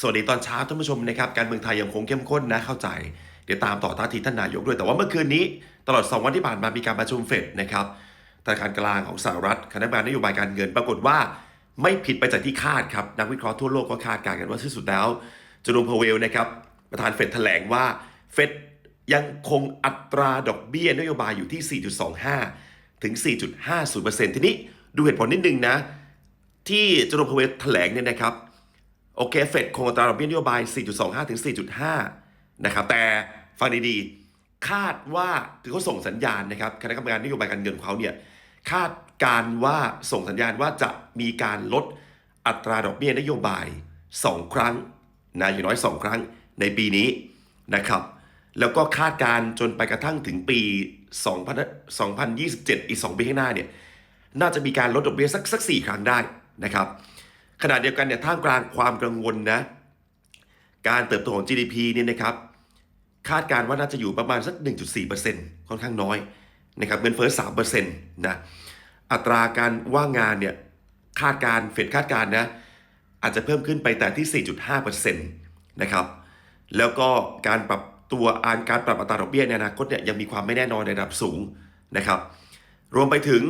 สวัสดีตอนเช้าท่านผู้ชมนะครับการเมืองไทยยังคงเข้มข้นนะเข้าใจ เดี๋ยวตามต่อท่าทีท่านนายกด้วย แต่ว่าเมื่อคืนนี้ตลอด 2 วันที่ผ่านมามีการประชุมเฟดนะครับธนาคารกลางของสหรัฐคณะกรรมการนโยบายการเงิน ปรากฏว่าไม่ผิดไปจากที่คาดครับนักวิเคราะห์ทั่วโลกก็คาดการณ์กันว่าที่สุดแล้วเจอร์มพาวเวลนะครับประธานเฟดแถลงว่าเฟดยังคงอัตราดอกเบี้ยนโยบายอยู่ที่ 4.25 ถึง 4.50%ทีนี้ดูเหตุผลนิดนึงนะที่เจอร์มพาวเวลแถลงเนี่ยนะครับ โอเคเฟดคงอัตราดอกเบี้ยนโยบาย 4.25 ถึง 4.5 นะครับ แต่ฟังดีๆ คาดว่าคือเขาส่งสัญญาณนะครับ คณะกรรมการนโยบายการเงินของเขาเนี่ย คาดการว่าส่งสัญญาณว่าจะมีการลดอัตราดอกเบี้ยนโยบาย 2 ครั้งนะอย่างน้อย 2 ครั้งในปีนี้นะครับ แล้วก็คาดการจนไปกระทั่งถึงปี 2 0 2027อีก 2 ปีข้างหน้าเนี่ย น่าจะมีการลดดอกเบี้ยสักสักสี่ครั้งได้นะครับ ขณะเดียวกันเนี่ยท่ามกลางความกังวลนะการเติบโตของ GDP เนี่ยนะครับคาดการณ์ว่าน่าจะอยู่ประมาณสัก 1.4%ค่อนข้างน้อยนะครับเงินเฟ้อ3%นะอัตราการว่างงานเนี่ยคาดการณ์เฟดคาดการณ์นะอาจจะเพิ่มขึ้นไปแต่ที่ 4.5%นะครับแล้วก็การปรับตัวอ่านการปรับอัตราดอกเบี้ยในอนาคตเนี่ยยังมีความไม่แน่นอนในระดับสูงนะครับ รวมไปถึง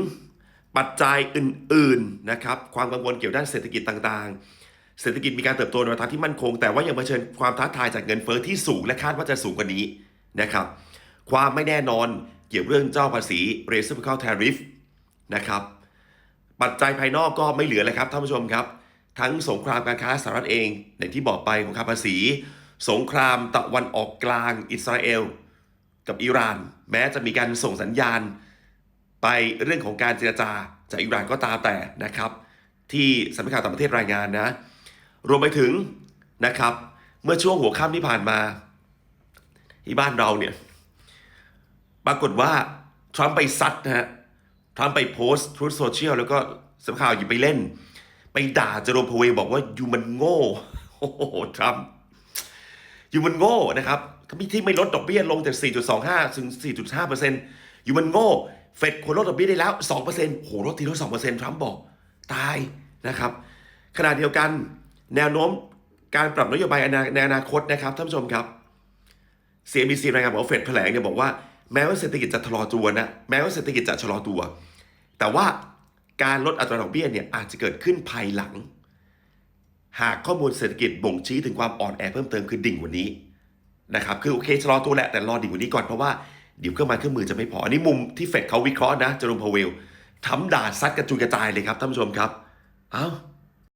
ปัจจัยอื่นๆนะครับความกังวลเกี่ยวด้านเศรษฐกิจต่างๆ เศรษฐกิจมีการเติบโตในทางที่มั่นคง แต่ว่ายังเผชิญความท้าทายจากเงินเฟ้อที่สูงและคาดว่าจะสูงกว่านี้นะครับความไม่แน่นอนเกี่ยวเรื่องเจ้าภาษี reciprocal tariff นะครับปัจจัยภายนอกก็ไม่เหลือเลยครับท่านผู้ชมครับ ทั้งสงครามการค้าสหรัฐเองในที่บอกไปของค่าภาษี สงครามตะวันออกกลางอิสราเอล กับอิหร่าน แม้จะมีการส่งสัญญาณ ไปเรื่องของการเจรจาจากอิหร่านก็ตามแต่นะครับ ที่สำนักข่าวต่างประเทศรายงานนะ รวมไปถึงนะครับ เมื่อช่วงหัวค่ำที่ผ่านมา ที่บ้านเราเนี่ย ปรากฏว่าทรัมป์ไปซัดนะฮะทรัมป์ไปโพสต์ทรูโซเชียลแล้วก็สำนักข่าวหยิบไปเล่น ไปด่าเจอโรมพเวบอกว่ายูมันโง่โอ้โหทรัมป์อยู่มันโง่นะครับที่ไม่ลดดอกเบี้ยลงจาก 4.25 ถึง 4.5%อยู่มันโง่ เฟดควรลดดอกเบี้ยได้แล้ว 2%โหลดทีละ2%ทรัมป์บอก ตายนะครับ ขณะเดียวกันแนวโน้มการปรับนโยบายในอนาคตนะครับท่านผู้ชมครับ CNBC รายงานบอกเฟดแถลงเนี่ยบอกว่าแม้ว่าเศรษฐกิจจะชะลอตัวนะแม้ว่าเศรษฐกิจจะชะลอตัว แต่ว่าการลดอัตราดอกเบี้ยเนี่ยอาจจะเกิดขึ้นภายหลัง หากข้อมูลเศรษฐกิจบ่งชี้ถึงความอ่อนแอเพิ่มเติมคือดิ่งกว่านี้นะครับคือโอเคชะลอตัวแหละแต่รอดิ่งกว่านี้ก่อนเพราะว่า เดี๋ยวเครื่องไม้เครื่องมือจะไม่พอ อันนี้มุมที่เฟดเขาวิเคราะห์นะเจอร์มพาเวลทำด่าซัดกระจุยกระจายเลยครับท่านผู้ชมครับ เอ้า